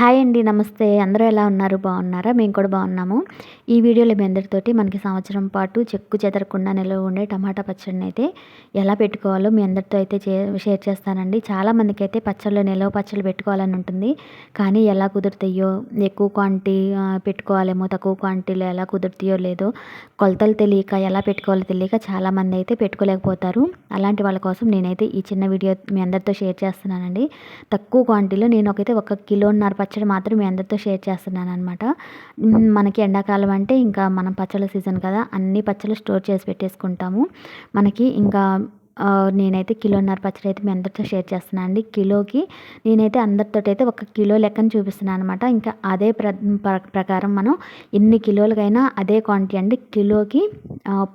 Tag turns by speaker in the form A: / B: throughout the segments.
A: Hi అండి నమస్తే. అందరూ ఎలా ఉన్నారు? బాగున్నారా? మేము కూడా బాగున్నాము. ఈ వీడియోలో మీ అందరితోటి మనకి సంవత్సరం పాటు చెక్కు చెదరకుండా నిల్వ ఉండే టమాటా పచ్చడిని అయితే ఎలా పెట్టుకోవాలో మీ అందరితో అయితే షేర్ చేస్తానండి. చాలామందికి అయితే పచ్చళ్ళు నిల్వ పచ్చళ్ళు పెట్టుకోవాలని ఉంటుంది. కానీ ఎలా కుదురుతాయో ఎక్కువ క్వాంటిటీ పెట్టుకోవాలేమో తక్కువ క్వాంటిటీలో ఎలా కుదురుతాయో లేదో కొలతలు తెలియక ఎలా పెట్టుకోవాలో తెలియక చాలామంది అయితే పెట్టుకోలేకపోతారు. అలాంటి వాళ్ళ కోసం నేనైతే ఈ చిన్న వీడియో మీ అందరితో షేర్ చేస్తున్నానండి. తక్కువ క్వాంటిటీలో నేను ఒకైతే ఒక కిలోన్నర పచ్చడి మాత్రం మీ అందరితో షేర్ చేస్తున్నాను అనమాట మనకి ఎండాకాలం అంటే ఇంకా మనం పచ్చళ్ళ సీజన్ కదా అన్ని పచ్చళ్ళు స్టోర్ చేసి పెట్టేసుకుంటాము. మనకి ఇంకా నేనైతే కిలోన్నర పచ్చడి అయితే మీ అందరితో షేర్ చేస్తున్నాను అండి. కిలోకి నేనైతే అందరితో అయితే ఒక కిలో లెక్కను చూపిస్తున్నాను అనమాట ఇంకా అదే ప్ర ప్రకారం మనం ఎన్ని కిలోలకైనా అదే క్వాంటిటీ అండి. కిలోకి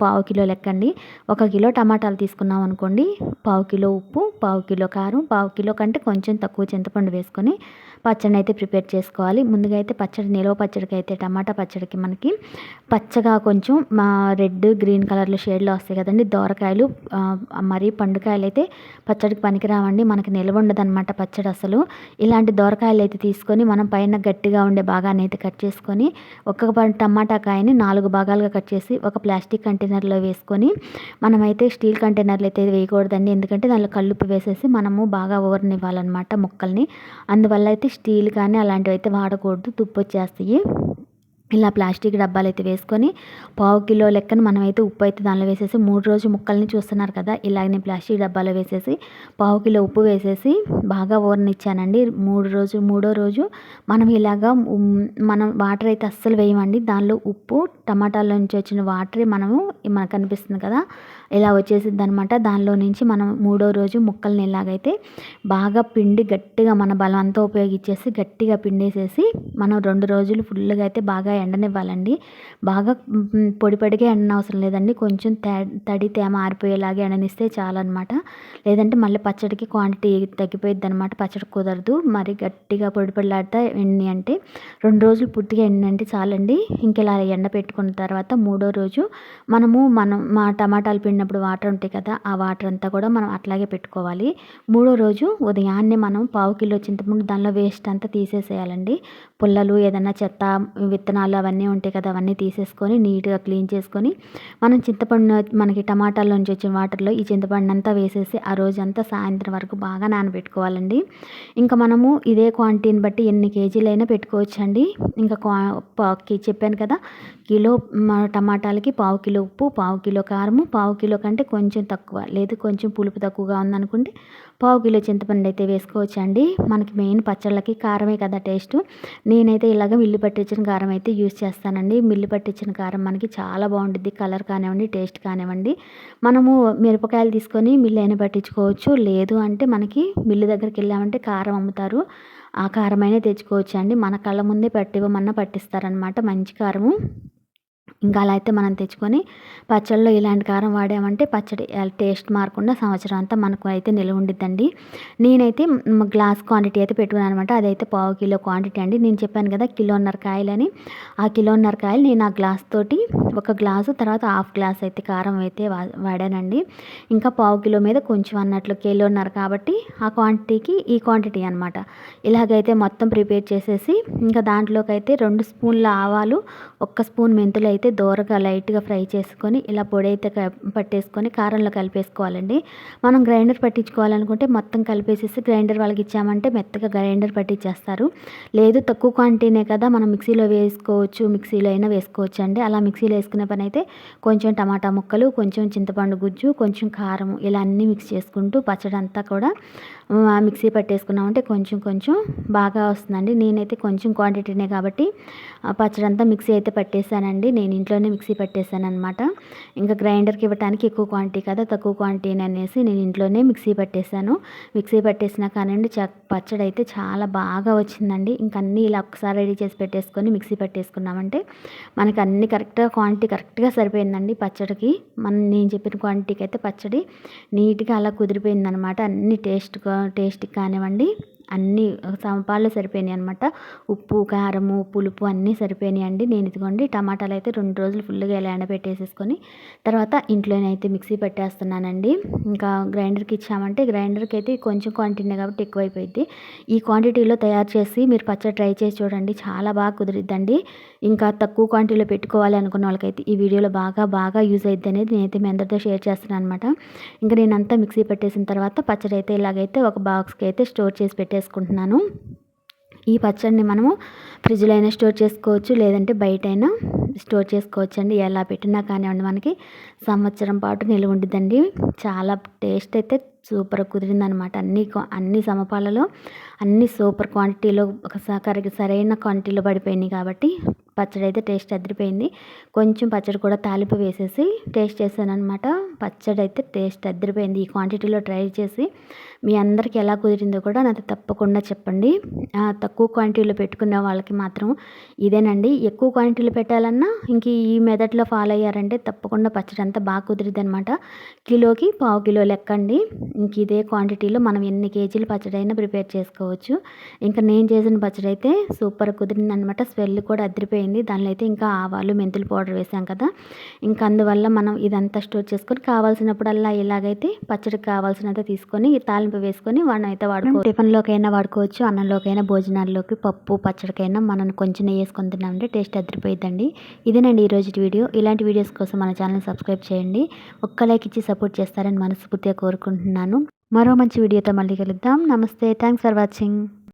A: పావు కిలో లెక్క అండి ఒక కిలో టమాటాలు తీసుకున్నాం అనుకోండి పావు కిలో ఉప్పు పావు కిలో కారం పావు కిలో కంటే కొంచెం తక్కువ చింతపండు వేసుకొని పచ్చడిని అయితే ప్రిపేర్ చేసుకోవాలి. ముందుగా అయితే పచ్చడి నిలవ పచ్చడికి అయితే టమాటా పచ్చడికి మనకి పచ్చగా కొంచెం మా రెడ్ గ్రీన్ కలర్లో షేడ్లో వస్తాయి కదండి దోరకాయలు మరి పండుకాయలు అయితే పచ్చడికి పనికిరావండి. మనకి నిల్వ ఉండదన్నమాట పచ్చడి అసలు. ఇలాంటి దోరకాయలు అయితే తీసుకొని మనం పైన గట్టిగా ఉండే భాగాన్ని అయితే కట్ చేసుకొని ఒక టమాటా కాయని నాలుగు భాగాలుగా కట్ చేసి ఒక ప్లాస్టిక్ కంటైనర్లో వేసుకొని మనమైతే స్టీల్ కంటైనర్లు అయితే వేయకూడదండి. ఎందుకంటే దానిలో కల్లుప్పు వేసేసి మనము బాగా ఊరనివ్వాలన్నమాట ముక్కల్ని. అందువల్ల అయితే స్టీల్ కానీ అలాంటివి అయితే వాడకూడదు. తుప్పు వచ్చేస్తాయి ఇలా ప్లాస్టిక్ డబ్బాలు అయితే వేసుకొని పావు కిలో లెక్కన మనమైతే ఉప్పు అయితే దానిలో వేసేసి మూడు రోజు ముక్కల్ని చూస్తున్నారు కదా ఇలాగనే ప్లాస్టిక్ డబ్బాలో వేసేసి పావు కిలో ఉప్పు వేసేసి బాగా ఊరనిచ్చానండి మూడు రోజు మూడో రోజు మనం ఇలాగా మనం వాటర్ అయితే అస్సలు వేయమండి. దానిలో ఉప్పు టమాటాల నుంచి వచ్చిన వాటరే మనము మనకు అనిపిస్తుంది కదా ఇలా వచ్చేసింది అనమాట దానిలో నుంచి మనం మూడో రోజు ముక్కల్ని ఇలాగైతే బాగా పిండి గట్టిగా మన బలం అంతా ఉపయోగించేసి గట్టిగా పిండేసేసి మనం రెండు రోజులు ఫుల్గా అయితే బాగా ఎండనివ్వాలండి. బాగా పొడి పొడిగా ఎండన అవసరం లేదండి. కొంచెం తడి తేమ ఆరిపోయేలాగా ఎండనిస్తే చాలన్నమాట లేదంటే మళ్ళీ పచ్చడికి క్వాంటిటీ తగ్గిపోయిద్ది అనమాట పచ్చడి కుదరదు. మరి గట్టిగా పొడి పొడిలాడితే ఎండి అంటే రెండు రోజులు పూర్తిగా ఎండి అంటే చాలండి. ఇంకెలా ఎండ పెట్టుకున్న తర్వాత మూడో రోజు మనము మనం మా టమాటాలు పిండినప్పుడు వాటర్ ఉంటాయి కదా ఆ వాటర్ అంతా కూడా మనం అట్లాగే పెట్టుకోవాలి. మూడో రోజు ఉదయాన్నే మనం పావు కిలో చింతపండు దానిలో వేస్ట్ అంతా తీసేసేయాలండి. పుల్లలు ఏదైనా చెత్త విత్తనాలు విత్తనాలు అవన్నీ ఉంటాయి కదా అవన్నీ తీసేసుకొని నీట్గా క్లీన్ చేసుకొని మనం చింతపండు మనకి టమాటాలోంచి వచ్చిన వాటర్లో ఈ చింతపండు అంతా వేసేసి ఆ రోజంతా సాయంత్రం వరకు బాగా నానబెట్టుకోవాలండి. ఇంకా మనము ఇదే క్వాంటిటీని బట్టి ఎన్ని కేజీలైనా పెట్టుకోవచ్చండి. ఇంకా చెప్పాను కదా కిలో టమాటాలకి పావు కిలో ఉప్పు పావు కిలో కారము పావు కిలో కంటే కొంచెం తక్కువ లేదు కొంచెం పులుపు తక్కువగా ఉందనుకుంటే పావు కిలో చింతపండు అయితే వేసుకోవచ్చు అండి మనకి మెయిన్ పచ్చళ్ళకి కారమే కదా టేస్ట్. నేనైతే ఇలాగ విల్లు పట్టించిన కారం అయితే యూస్ చేస్తానండి. మిల్లి పట్టించిన కారం మనకి చాలా బాగుంటుంది కలర్ కానివ్వండి టేస్ట్ కానివ్వండి. మనము మిరపకాయలు తీసుకొని మిల్లు అయినా పట్టించుకోవచ్చు. లేదు అంటే మనకి మిల్లు దగ్గరికి వెళ్ళామంటే కారం అమ్ముతారు. ఆ కారమైనా తెచ్చుకోవచ్చు అండి మన కళ్ళ ముందే పట్టివ్వమన్నా పట్టిస్తారనమాట మంచి కారము. ఇంకా అలా అయితే మనం తెచ్చుకొని పచ్చళ్ళలో ఇలాంటి కారం వాడామంటే పచ్చడి టేస్ట్ మారకుండా సంవత్సరం అంతా మనకు అయితే నిల్వ ఉండిద్దండి. నేనైతే గ్లాస్ క్వాంటిటీ అయితే పెట్టుకున్నాను అనమాట అదైతే పావు కిలో క్వాంటిటీ అండి. నేను చెప్పాను కదా కిలోన్నర కాయలని. ఆ కిలోన్నర కాయలు నేను ఆ గ్లాస్ తోటి ఒక గ్లాసు తర్వాత హాఫ్ గ్లాస్ అయితే కారం అయితే వాడానండి. ఇంకా పావు కిలో మీద కొంచెం అన్నట్లు కిలోన్నర కాబట్టి ఆ క్వాంటిటీకి ఈ క్వాంటిటీ అనమాట ఇలాగైతే మొత్తం ప్రిపేర్ చేసేసి ఇంకా దాంట్లోకి అయితే రెండు స్పూన్ల ఆవాలు ఒక్క స్పూన్ మెంతులు అయితే దోరగా లైట్గా ఫ్రై చేసుకొని ఇలా పొడి అయితే పట్టేసుకొని కారంలో కలిపేసుకోవాలండి. మనం గ్రైండర్ పట్టించుకోవాలనుకుంటే మొత్తం కలిపేసేసి గ్రైండర్ వాళ్ళకి ఇచ్చామంటే మెత్తగా గ్రైండర్ పట్టించేస్తారు. లేదు తక్కువ క్వాంటిటీనే కదా మనం మిక్సీలో వేసుకోవచ్చు మిక్సీలో అయినా వేసుకోవచ్చు అండి అలా మిక్సీలో వేసుకునే పని అయితే కొంచెం టమాటా ముక్కలు కొంచెం చింతపండు గుజ్జు కొంచెం కారం ఇలా అన్నీ మిక్స్ చేసుకుంటూ పచ్చడి అంతా కూడా మిక్సీ పట్టేసుకున్నామంటే కొంచెం కొంచెం బాగా వస్తుందండి. నేనైతే కొంచెం క్వాంటిటీనే కాబట్టి పచ్చడి అంతా మిక్సీ అయితే పట్టేశానండి. నేను ఇంట్లోనే మిక్సీ పట్టేశాను అనమాట ఇంకా గ్రైండర్కి ఇవ్వడానికి ఎక్కువ క్వాంటిటీ కదా తక్కువ క్వాంటిటీ అనేసి నేను ఇంట్లోనే మిక్సీ పట్టేశాను మిక్సీ పట్టేసినా కానివ్వండి పచ్చడి అయితే చాలా బాగా వచ్చిందండి. ఇంక అన్నీ ఇలా ఒకసారి రెడీ చేసి పెట్టేసుకొని మిక్సీ పట్టేసుకున్నామంటే మనకి అన్ని కరెక్ట్గా క్వాంటిటీ కరెక్ట్గా సరిపోయిందండి పచ్చడికి. మన నేను చెప్పిన క్వాంటిటీకి అయితే పచ్చడి నీట్గా అలా కుదిరిపోయిందనమాట అన్ని టేస్ట్గా టేస్ట్కి కానివ్వండి. అన్నీ సమపాల్లో సరిపోయినాయి అనమాట ఉప్పు కారము పులుపు అన్నీ సరిపోయినాయి అండి. నేను ఇదిగోండి టమాటాలు అయితే రెండు రోజులు ఫుల్గా ఇలా ఎండబెట్టేసేసుకొని తర్వాత ఇంట్లోనైతే మిక్సీ పెట్టేస్తున్నానండి. ఇంకా గ్రైండర్కి ఇచ్చామంటే గ్రైండర్కి అయితే కొంచెం క్వాంటిటీ కాబట్టి ఎక్కువైపోయింది ఈ క్వాంటిటీలో తయారు చేసి మీరు పచ్చడి ట్రై చేసి చూడండి. చాలా బాగా కుదిరిద్దండి. ఇంకా తక్కువ క్వాంటిటీలో పెట్టుకోవాలి అనుకున్న వాళ్ళకైతే ఈ వీడియోలో బాగా బాగా యూజ్ అవుతుంది అనేది నేనైతే మీ అందరితో షేర్ చేస్తున్నాను అనమాట ఇంకా నేనంతా మిక్సీ పెట్టేసిన తర్వాత పచ్చడి అయితే ఇలాగైతే ఒక బాక్స్కి అయితే స్టోర్ చేసి పెట్టేసుకుంటున్నాను. ఈ పచ్చడిని మనము ఫ్రిడ్జ్లో అయినా స్టోర్ చేసుకోవచ్చు లేదంటే బయట అయినా స్టోర్ చేసుకోవచ్చు అండి. ఎలా పెట్టినా కానివ్వండి మనకి సంవత్సరం పాటు నిల్వ ఉండిద్దండి. చాలా టేస్ట్ అయితే సూపర్ కుదిరిందనమాట. అన్ని అన్ని సమపాలలో అన్ని సూపర్ క్వాంటిటీలో ఒక సరైన క్వాంటిటీలో పడిపోయినాయి కాబట్టి పచ్చడి అయితే టేస్ట్ అద్దరిపోయింది కొంచెం పచ్చడి కూడా తాలింపు వేసేసి టేస్ట్ చేశాను అనమాట పచ్చడి అయితే టేస్ట్ అద్దరిపోయింది ఈ క్వాంటిటీలో ట్రై చేసి మీ అందరికి ఎలా కుదిరిందో కూడా నాకు తప్పకుండా చెప్పండి. తక్కువ క్వాంటిటీలో పెట్టుకునే వాళ్ళకి మాత్రం ఇదేనండి. ఎక్కువ క్వాంటిటీలో పెట్టాలన్నా ఇంక ఈ మెథడ్లో ఫాలో అయ్యారంటే తప్పకుండా పచ్చడి అంతా బాగా కుదిరిద్ది అనమాట కిలోకి పావు కిలో లెక్కండి. ఇంక ఇదే క్వాంటిటీలో మనం ఎన్ని కేజీలు పచ్చడి అయినా ప్రిపేర్ చేసుకోవచ్చు. ఇంకా నేను చేసిన పచ్చడి అయితే సూపర్ కుదిరింది అనమాట స్మెల్ కూడా అయిపోయింది. దానిలో అయితే ఇంకా ఆవాలు మెంతులు పౌడర్ వేసాం కదా. ఇంకా అందువల్ల మనం ఇదంతా స్టోర్ చేసుకొని కావాల్సినప్పుడల్లా ఇలాగైతే పచ్చడికి కావాల్సినంత తీసుకొని తాలింపు వేసుకొని మనం అయితే వాడుకోవచ్చు టిఫిన్లోకైనా వాడుకోవచ్చు అన్నంలోకైనా భోజనాల్లోకి పప్పు పచ్చడికైనా మనం కొంచెం వేసుకొని తిన్నామంటే టేస్ట్ అదిరిపోయిద్దండి. ఇదేనండి ఈరోజు వీడియో. ఇలాంటి వీడియోస్ కోసం మన ఛానల్ సబ్స్క్రైబ్ చేయండి. ఒక్క లైక్ ఇచ్చి సపోర్ట్ చేస్తారని మనస్ఫూర్తిగా కోరుకుంటున్నాను. మరో మంచి వీడియోతో మళ్ళీ కలుద్దాం. నమస్తే. Thanks for watching.